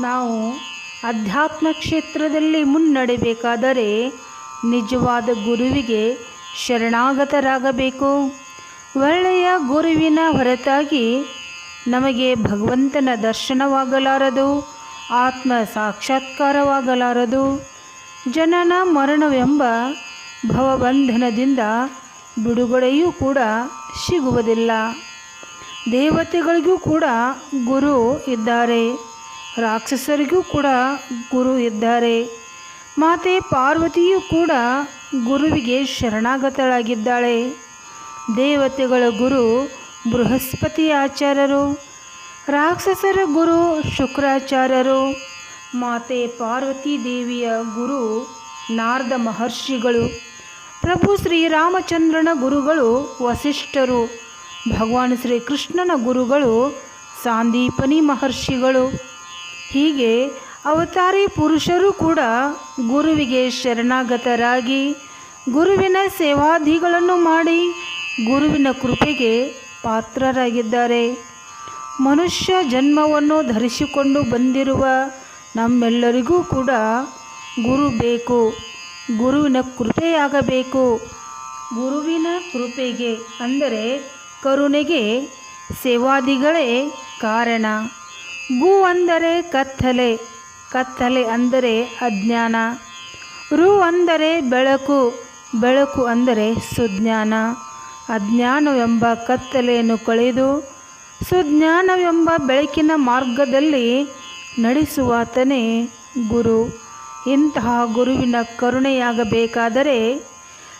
ನಾವು ಅಧ್ಯಾತ್ಮ ಕ್ಷೇತ್ರದಲ್ಲಿ ಮುನ್ನಡೆಯಬೇಕಾದರೆ ನಿಜವಾದ ಗುರುವಿಗೆ ಶರಣಾಗತರಾಗಬೇಕು. ಒಳ್ಳೆಯ ಗುರುವಿನ ಹೊರತಾಗಿ ನಮಗೆ ಭಗವಂತನ ದರ್ಶನವಾಗಲಾರದು, ಆತ್ಮ ಸಾಕ್ಷಾತ್ಕಾರವಾಗಲಾರದು. ಜನನ ಮರಣವೆಂಬ ಭವಬಂಧನದಿಂದ ಬಿಡುಗಡೆಯೂ ಕೂಡ ಸಿಗುವುದಿಲ್ಲ. ದೇವತೆಗಳಿಗೂ ಕೂಡ ಗುರು ಇದ್ದಾರೆ. ರಾಕ್ಷಸರಿಗೂ ಕೂಡ ಗುರು ಇದ್ದಾರೆ. ಮಾತೆ ಪಾರ್ವತಿಯೂ ಕೂಡ ಗುರುವಿಗೆ ಶರಣಾಗತಳಾಗಿದ್ದಾಳೆ. ದೇವತೆಗಳ ಗುರು ಬೃಹಸ್ಪತಿ ಆಚಾರ್ಯರು, ರಾಕ್ಷಸರ ಗುರು ಶುಕ್ರಾಚಾರ್ಯರು, ಮಾತೆ ಪಾರ್ವತಿ ದೇವಿಯ ಗುರು ನಾರದ ಮಹರ್ಷಿಗಳು, ಪ್ರಭು ಶ್ರೀರಾಮಚಂದ್ರನ ಗುರುಗಳು ವಸಿಷ್ಠರು, ಭಗವಾನ್ ಶ್ರೀಕೃಷ್ಣನ ಗುರುಗಳು, ಸಾಂದೀಪನಿ ಮಹರ್ಷಿಗಳು. ಹೀಗೆ ಅವತಾರಿ ಪುರುಷರು ಕೂಡ ಗುರುವಿಗೆ ಶರಣಾಗತರಾಗಿ ಗುರುವಿನ ಸೇವಾದಿಗಳನ್ನು ಮಾಡಿ ಗುರುವಿನ ಕೃಪೆಗೆ ಪಾತ್ರರಾಗಿದ್ದಾರೆ. ಮನುಷ್ಯ ಜನ್ಮವನ್ನು ಧರಿಸಿಕೊಂಡು ಬಂದಿರುವ ನಮ್ಮೆಲ್ಲರಿಗೂ ಕೂಡ ಗುರು ಬೇಕು, ಗುರುವಿನ ಕೃಪೆಯಾಗಬೇಕು. ಗುರುವಿನ ಕೃಪೆಗೆ ಅಂದರೆ ಕರುಣೆಗೆ ಸೇವಾದಿಗಳೇ ಕಾರಣ. ಗು ಅಂದರೆ ಕತ್ತಲೆ ಕತ್ತಲೆ ಅಂದರೆ ಅಜ್ಞಾನ. ರು ಅಂದರೆ ಬೆಳಕು ಬೆಳಕು ಅಂದರೆ ಸುಜ್ಞಾನ. ಅಜ್ಞಾನವೆಂಬ ಕತ್ತಲೆಯನ್ನು ಕಳೆದು ಸುಜ್ಞಾನವೆಂಬ ಬೆಳಕಿನ ಮಾರ್ಗದಲ್ಲಿ ನಡೆಸುವಾತನೇ ಗುರು. ಇಂತಹ ಗುರುವಿನ ಕರುಣೆಯಾಗಬೇಕಾದರೆ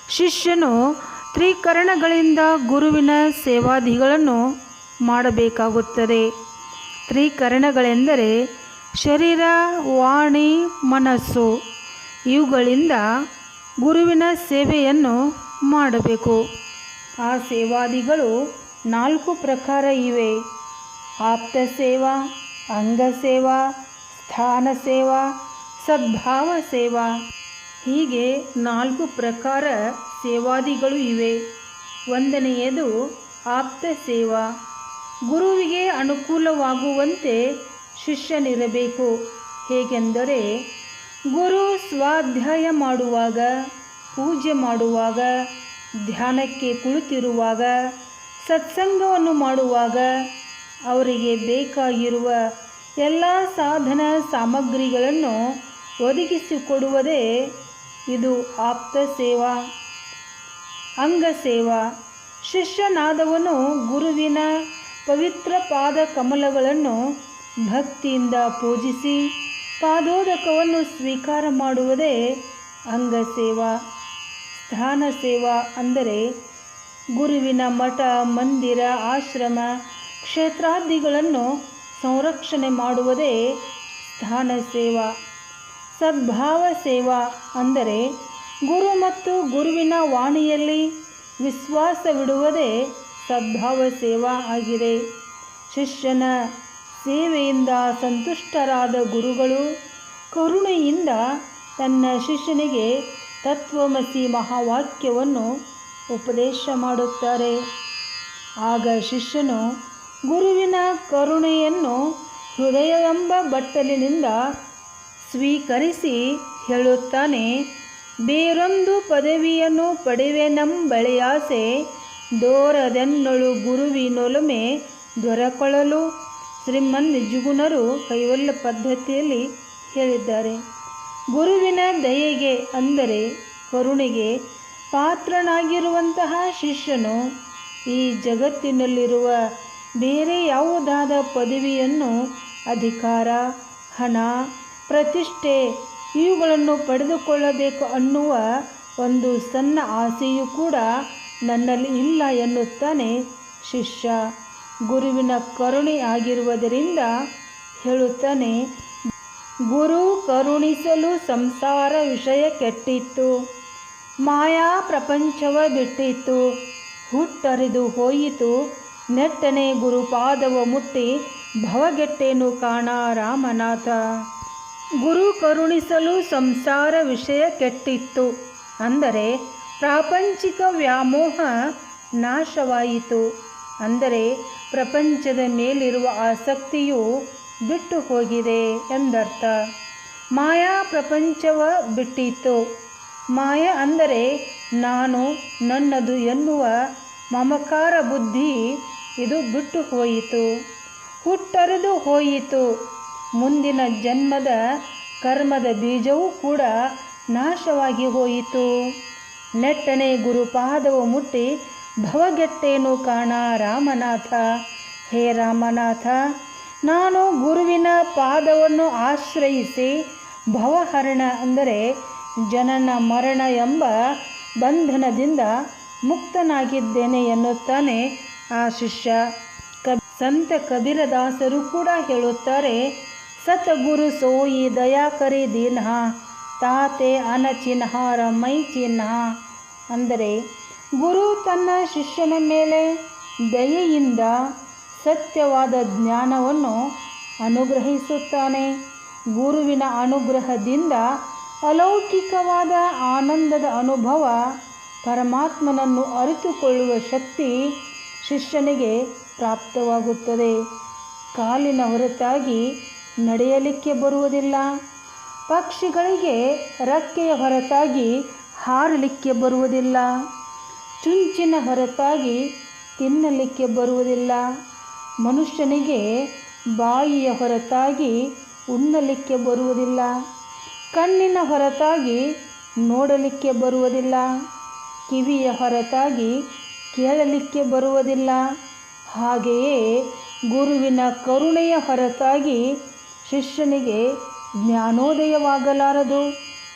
ಶಿಷ್ಯನು ತ್ರಿಕರಣಗಳಿಂದ ಗುರುವಿನ ಸೇವಾದಿಗಳನ್ನು ಮಾಡಬೇಕಾಗುತ್ತದೆ. ತ್ರಿಕರಣಗಳೆಂದರೆ ಶರೀರ, ವಾಣಿ, ಮನಸ್ಸು ಇವುಗಳಿಂದ ಗುರುವಿನ ಸೇವೆಯನ್ನು ಮಾಡಬೇಕು. ಆ ಸೇವಾದಿಗಳು ನಾಲ್ಕು ಪ್ರಕಾರ ಇವೆ. ಆಪ್ತ ಸೇವಾ ಅಂಗ ಸೇವಾ ಸ್ಥಾನ ಸೇವಾ ಸದ್ಭಾವ ಸೇವಾ ಹೀಗೆ ನಾಲ್ಕು ಪ್ರಕಾರ ಸೇವಾದಿಗಳು ಇವೆ. ಒಂದನೆಯದು ಆಪ್ತ ಸೇವಾ ಗುರುವಿಗೆ ಅನುಕೂಲವಾಗುವಂತೆ ಶಿಷ್ಯನಿರಬೇಕು. ಹೇಗೆಂದರೆ, ಗುರು ಸ್ವಾಧ್ಯಾಯ ಮಾಡುವಾಗ, ಪೂಜೆ ಮಾಡುವಾಗ, ಧ್ಯಾನಕ್ಕೆ ಕುಳಿತಿರುವಾಗ, ಸತ್ಸಂಗವನ್ನು ಮಾಡುವಾಗ ಅವರಿಗೆ ಬೇಕಾಗಿರುವ ಎಲ್ಲ ಸಾಧನ ಸಾಮಗ್ರಿಗಳನ್ನು ಒದಗಿಸಿಕೊಡುವುದೇ ಇದು ಆಪ್ತ ಸೇವಾ. ಅಂಗ ಸೇವಾ ಶಿಷ್ಯನಾದವನು ಗುರುವಿನ ಪವಿತ್ರ ಪಾದ ಕಮಲಗಳನ್ನು ಭಕ್ತಿಯಿಂದ ಪೂಜಿಸಿ ಪಾದೋದಕವನ್ನು ಸ್ವೀಕಾರ ಮಾಡುವುದೇ ಅಂಗಸೇವಾ ಸ್ಥಾನ ಸೇವಾ ಅಂದರೆ ಗುರುವಿನ ಮಠ, ಮಂದಿರ, ಆಶ್ರಮ, ಕ್ಷೇತ್ರಾದಿಗಳನ್ನು ಸಂರಕ್ಷಣೆ ಮಾಡುವುದೇ ಸ್ಥಾನ ಸೇವಾ ಸದ್ಭಾವ ಸೇವಾ ಅಂದರೆ ಗುರು ಮತ್ತು ಗುರುವಿನ ವಾಣಿಯಲ್ಲಿ ವಿಶ್ವಾಸವಿಡುವುದೇ ಸದ್ಭಾವ ಸೇವಾ ಆಗಿದೆ. ಶಿಷ್ಯನ ಸೇವೆಯಿಂದ ಸಂತುಷ್ಟರಾದ ಗುರುಗಳು ಕರುಣೆಯಿಂದ ತನ್ನ ಶಿಷ್ಯನಿಗೆ ತತ್ವಮಸಿ ಮಹಾವಾಕ್ಯವನ್ನು ಉಪದೇಶ ಮಾಡುತ್ತಾರೆ. ಆಗ ಶಿಷ್ಯನು ಗುರುವಿನ ಕರುಣೆಯನ್ನು ಹೃದಯವೆಂಬ ಬಟ್ಟಲಿನಿಂದ ಸ್ವೀಕರಿಸಿ ಹೇಳುತ್ತಾನೆ, ಬೇರೊಂದು ಪದವಿಯನ್ನು ಪಡೆವೆನೆಂಬಳೆಯಾಸೆ ದೋರದೆನ್ನಳು ಗುರುವಿನೊಲುಮೆ ದೊರಕೊಳ್ಳಲು ಶ್ರೀಮನ್ ಜುಗುನರು ಕೈವಲ್ಯ ಪದ್ಧತಿಯಲ್ಲಿ ಹೇಳಿದ್ದಾರೆ. ಗುರುವಿನ ದಯೆಗೆ ಅಂದರೆ ಕರುಣೆಗೆ ಪಾತ್ರನಾಗಿರುವಂತಹ ಶಿಷ್ಯನು ಈ ಜಗತ್ತಿನಲ್ಲಿರುವ ಬೇರೆ ಯಾವುದಾದ ಪದವಿಯನ್ನು ಅಧಿಕಾರ, ಹಣ, ಪ್ರತಿಷ್ಠೆ ಇವುಗಳನ್ನು ಪಡೆದುಕೊಳ್ಳಬೇಕು ಅನ್ನುವ ಒಂದು ಸಣ್ಣ ಆಸೆಯೂ ಕೂಡ ನನ್ನಲ್ಲಿ ಇಲ್ಲ ಎನ್ನುತ್ತಾನೆ ಶಿಷ್ಯ. ಗುರುವಿನ ಕರುಣೆ ಆಗಿರುವುದರಿಂದ ಹೇಳುತ್ತಾನೆ, ಗುರು ಕರುಣಿಸಲು ಸಂಸಾರ ವಿಷಯ ಕೆಟ್ಟಿತ್ತು. ಮಾಯಾ ಪ್ರಪಂಚವ ಬಿಟ್ಟಿತ್ತು. ಹುಟ್ಟರಿದು ಹೋಯಿತು. ನೆಟ್ಟನೆ ಗುರುಪಾದವ ಮುಟ್ಟಿ ಭವಗೆಟ್ಟೇನು ಕಾಣ ರಾಮನಾಥ. ಗುರು ಕರುಣಿಸಲು ಸಂಸಾರ ವಿಷಯ ಕೆಟ್ಟಿತ್ತು. ಅಂದರೆ ಪ್ರಾಪಂಚಿಕ ವ್ಯಾಮೋಹ ನಾಶವಾಯಿತು. ಅಂದರೆ ಪ್ರಪಂಚದ ಮೇಲಿರುವ ಆಸಕ್ತಿಯು ಬಿಟ್ಟು ಹೋಗಿದೆ ಎಂದರ್ಥ. ಮಾಯಾ ಪ್ರಪಂಚವ ಬಿಟ್ಟಿತ್ತು. ಮಾಯ ಅಂದರೆ ನಾನು ನನ್ನದು ಎನ್ನುವ ಮಮಕಾರ ಬುದ್ಧಿ ಇದು ಬಿಟ್ಟು ಹೋಯಿತು. ಹುಟ್ಟರಿದು ಹೋಯಿತು. ಮುಂದಿನ ಜನ್ಮದ ಕರ್ಮದ ಬೀಜವೂ ಕೂಡ ನಾಶವಾಗಿ ಹೋಯಿತು. ನೆಟ್ಟನೆ ಗುರುಪಾದವು ಮುಟ್ಟಿ ಭವಗೆಟ್ಟೇನು ಕಾಣ ರಾಮನಾಥ? ಹೇ ರಾಮನಾಥ, ನಾನು ಗುರುವಿನ ಪಾದವನ್ನು ಆಶ್ರಯಿಸಿ ಭವಹರಣ ಅಂದರೆ ಜನನ ಮರಣ ಎಂಬ ಬಂಧನದಿಂದ ಮುಕ್ತನಾಗಿದ್ದೇನೆ ಎನ್ನುತ್ತಾನೆ ಆ ಶಿಷ್ಯ. ಕ ಸಂತ ಕಬೀರದಾಸರು ಕೂಡ ಹೇಳುತ್ತಾರೆ, ಸತಗುರು ಸೋಯಿ ದಯಾಕರಿ ದೀನ. ತಾತೆ ಅನಚಿನ್ಹ ರಮೈ ಚಿಹ್ನ ಅಂದರೆ ಗುರು ತನ್ನ ಶಿಷ್ಯನ ಮೇಲೆ ದಯೆಯಿಂದ ಸತ್ಯವಾದ ಜ್ಞಾನವನ್ನು ಅನುಗ್ರಹಿಸುತ್ತಾನೆ. ಗುರುವಿನ ಅನುಗ್ರಹದಿಂದ ಅಲೌಕಿಕವಾದ ಆನಂದದ ಅನುಭವ ಪರಮಾತ್ಮನನ್ನು ಅರಿತುಕೊಳ್ಳುವ ಶಕ್ತಿ ಶಿಷ್ಯನಿಗೆ ಪ್ರಾಪ್ತವಾಗುತ್ತದೆ. ಕಾಲಿನ ಹೊರತಾಗಿ ನಡೆಯಲಿಕ್ಕೆ ಬರುವುದಿಲ್ಲ. ಪಕ್ಷಿಗಳಿಗೆ ರಕ್ಕೆಯ ಹೊರತಾಗಿ ಹಾರಲಿಕ್ಕೆ ಬರುವುದಿಲ್ಲ. ಚುಂಚಿನ ಹೊರತಾಗಿ ತಿನ್ನಲಿಕ್ಕೆ ಬರುವುದಿಲ್ಲ. ಮನುಷ್ಯನಿಗೆ ಬಾಯಿಯ ಹೊರತಾಗಿ ಉಣ್ಣಲಿಕ್ಕೆ ಬರುವುದಿಲ್ಲ. ಕಣ್ಣಿನ ಹೊರತಾಗಿ ನೋಡಲಿಕ್ಕೆ ಬರುವುದಿಲ್ಲ. ಕಿವಿಯ ಹೊರತಾಗಿ ಕೇಳಲಿಕ್ಕೆ ಬರುವುದಿಲ್ಲ. ಹಾಗೆಯೇ ಗುರುವಿನ ಕರುಣೆಯ ಹೊರತಾಗಿ ಶಿಷ್ಯನಿಗೆ ಜ್ಞಾನೋದಯವಾಗಲಾರದು.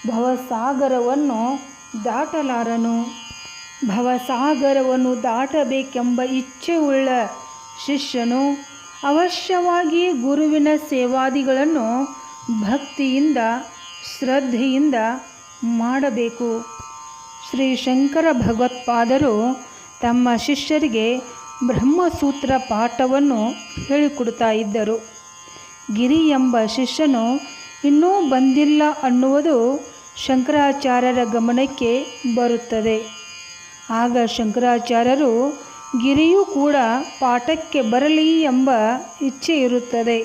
ಭವಸಾಗರವನ್ನು ದಾಟಲಾರನು. ಭವಸಾಗರವನ್ನು ದಾಟಬೇಕೆಂಬ ಇಚ್ಛೆಯುಳ್ಳ ಶಿಷ್ಯನು ಅವಶ್ಯವಾಗಿ ಗುರುವಿನ ಸೇವಾದಿಗಳನ್ನು ಭಕ್ತಿಯಿಂದ, ಶ್ರದ್ಧೆಯಿಂದ ಮಾಡಬೇಕು. ಶ್ರೀ ಶಂಕರ ಭಗವತ್ಪಾದರು ತಮ್ಮ ಶಿಷ್ಯರಿಗೆ ಬ್ರಹ್ಮಸೂತ್ರ ಪಾಠವನ್ನು ಹೇಳಿಕೊಡ್ತಾ ಇದ್ದರು. ಗಿರಿ ಎಂಬ ಶಿಷ್ಯನು ಇನ್ನೂ ಬಂದಿಲ್ಲ ಅನ್ನುವುದು ಶಂಕರಾಚಾರ್ಯರ ಗಮನಕ್ಕೆ ಬರುತ್ತದೆ. ಆಗ ಶಂಕರಾಚಾರ್ಯರು ಗಿರಿಯೂ ಕೂಡ ಪಾಠಕ್ಕೆ ಬರಲಿ ಎಂಬ ಇಚ್ಛೆ ಇರುತ್ತದೆ.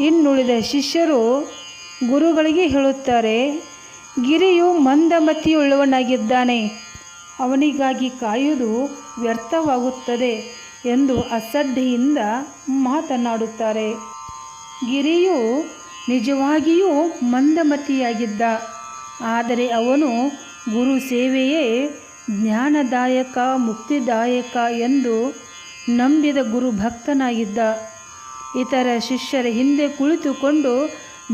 ಇನ್ನುಳಿದ ಶಿಷ್ಯರು ಗುರುಗಳಿಗೆ ಹೇಳುತ್ತಾರೆ, ಗಿರಿಯು ಮಂದಮತಿಯುಳ್ಳವನಾಗಿದ್ದಾನೆ. ಅವನಿಗಾಗಿ ಕಾಯುವುದು ವ್ಯರ್ಥವಾಗುತ್ತದೆ ಎಂದು ಅಸಡ್ಡೆಯಿಂದ ಮಾತನಾಡುತ್ತಾರೆ. ಗಿರಿಯು ನಿಜವಾಗಿಯೂ ಮಂದಮತಿಯಾಗಿದ್ದ. ಆದರೆ ಅವನು ಗುರು ಸೇವೆಯೇ ಜ್ಞಾನದಾಯಕ, ಮುಕ್ತಿದಾಯಕ ಎಂದು ನಂಬಿದ ಗುರು ಭಕ್ತನಾಗಿದ್ದ. ಇತರ ಶಿಷ್ಯರ ಹಿಂದೆ ಕುಳಿತುಕೊಂಡು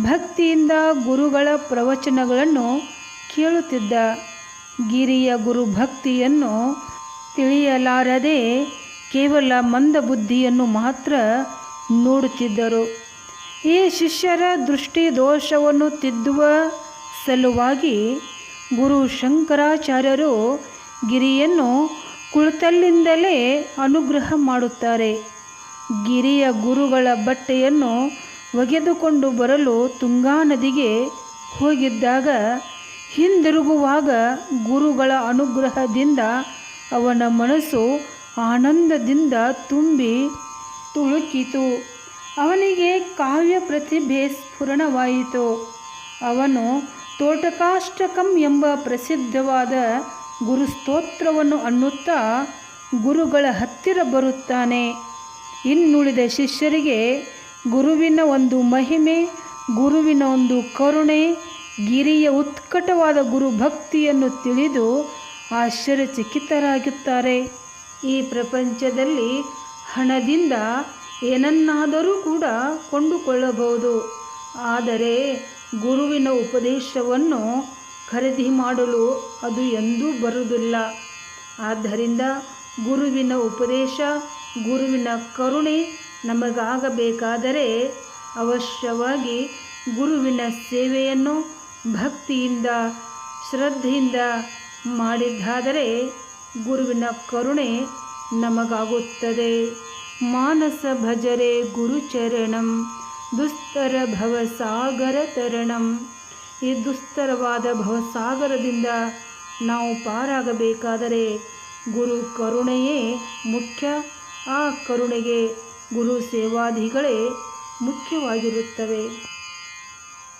ಭಕ್ತಿಯಿಂದ ಗುರುಗಳ ಪ್ರವಚನಗಳನ್ನು ಕೇಳುತ್ತಿದ್ದ. ಗಿರಿಯ ಗುರು ಭಕ್ತಿಯನ್ನು ತಿಳಿಯಲಾರದೆ ಕೇವಲ ಮಂದಬುದ್ಧಿಯನ್ನು ಮಾತ್ರ ನೋಡುತ್ತಿದ್ದರು. ಈ ಶಿಷ್ಯರ ದೃಷ್ಟಿ ದೋಷವನ್ನು ತಿದ್ದುವ ಸಲುವಾಗಿ ಗುರು ಶಂಕರಾಚಾರ್ಯರು ಗಿರಿಯನ್ನು ಕುಳಿತಲ್ಲಿಂದಲೇ ಅನುಗ್ರಹ ಮಾಡುತ್ತಾರೆ. ಗಿರಿಯ ಗುರುಗಳ ಬಟ್ಟೆಯನ್ನು ಒಗೆದುಕೊಂಡು ಬರಲು ತುಂಗಾ ನದಿಗೆ ಹೋಗಿದ್ದಾಗ ಹಿಂದಿರುಗುವಾಗ ಗುರುಗಳ ಅನುಗ್ರಹದಿಂದ ಅವನ ಮನಸ್ಸು ಆನಂದದಿಂದ ತುಂಬಿ ತುಳುಕಿತು. ಅವನಿಗೆ ಕಾವ್ಯ ಪ್ರತಿಭೆ ಸ್ಫುರಣವಾಯಿತು. ಅವನು ತೋಟಕಾಷ್ಟಕಂ ಎಂಬ ಪ್ರಸಿದ್ಧವಾದ ಗುರುಸ್ತೋತ್ರವನ್ನು ಅನ್ನುತ್ತಾ ಗುರುಗಳ ಹತ್ತಿರ ಬರುತ್ತಾನೆ. ಇನ್ನುಳಿದ ಶಿಷ್ಯರಿಗೆ ಗುರುವಿನ ಒಂದು ಮಹಿಮೆ, ಗುರುವಿನ ಒಂದು ಕರುಣೆ, ಗಿರಿಯ ಉತ್ಕಟವಾದ ಗುರು ಭಕ್ತಿಯನ್ನು ತಿಳಿದು ಆಶ್ಚರ್ಯಚಕಿತರಾಗುತ್ತಾರೆ. ಈ ಪ್ರಪಂಚದಲ್ಲಿ ಹಣದಿಂದ ಏನನ್ನಾದರೂ ಕೂಡ ಕೊಂಡುಕೊಳ್ಳಬಹುದು. ಆದರೆ ಗುರುವಿನ ಉಪದೇಶವನ್ನು ಖರೀದಿ ಮಾಡಲು ಅದು ಎಂದೂ ಬರುವುದಿಲ್ಲ. ಆದ್ದರಿಂದ ಗುರುವಿನ ಉಪದೇಶ, ಗುರುವಿನ ಕರುಣೆ ನಮಗಾಗಬೇಕಾದರೆ ಅವಶ್ಯವಾಗಿ ಗುರುವಿನ ಸೇವೆಯನ್ನು ಭಕ್ತಿಯಿಂದ, ಶ್ರದ್ಧೆಯಿಂದ ಮಾಡಿದ್ದಾದರೆ ಗುರುವಿನ ಕರುಣೆ ನಮಗಾಗುತ್ತದೆ. ಮಾನಸ ಭಜರೆ ಗುರುಚರಣಂ, ದುಸ್ತರ ಭವಸಾಗರ ತರಣಂ. ಈ ದುಸ್ತರವಾದ ಭವಸಾಗರದಿಂದ ನಾವು ಪಾರಾಗಬೇಕಾದರೆ ಗುರು ಕರುಣೆಯೇ ಮುಖ್ಯ. ಆ ಕರುಣೆಗೆ ಗುರು ಸೇವಾದಿಗಳೇ ಮುಖ್ಯವಾಗಿರುತ್ತವೆ.